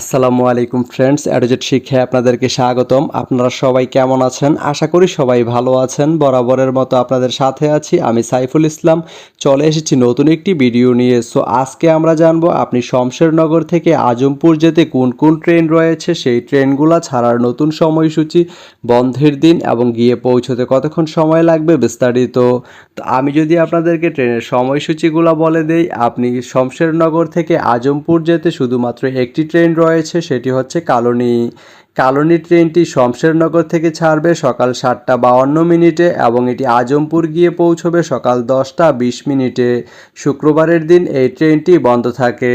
আসসালামু আলাইকুম ফ্রেন্ডস, অ্যাডোজেট শিক্ষায় আপনাদেরকে স্বাগতম। আপনারা সবাই কেমন আছেন? আশা করি সবাই ভালো আছেন। বরাবরের মতো আপনাদের সাথে আছি আমি সাইফুল ইসলাম। চলে এসেছি নতুন একটি ভিডিও নিয়ে। সো আজকে আমরা জানব আপনি শমশেরনগর থেকে আজমপুর যেতে কোন কোন ট্রেন রয়েছে? সেই ট্রেনগুলো ছাড়ার নতুন সময়সূচি, বন্ধের দিন এবং গিয়ে পৌঁছতে কতক্ষণ সময় লাগবে বিস্তারিত। তো আমি যদি আপনাদেরকে ট্রেনের সময়সূচিগুলো বলে দেই, আপনি শমশেরনগর থেকে আজমপুর যেতে শুধুমাত্র একটি ট্রেন রয়েছে সেটি হচ্ছে কালনী। কালনী ট্রেনটি শমশেরনগর থেকে ছাড়বে সকাল সাতটা বাউন্ন মিনিটে এবং এটি আজমপুর গিয়ে পৌঁছবে সকাল দশটা বিশ মিনিটে। শুক্রবারের দিন এই ট্রেনটি বন্ধ থাকে।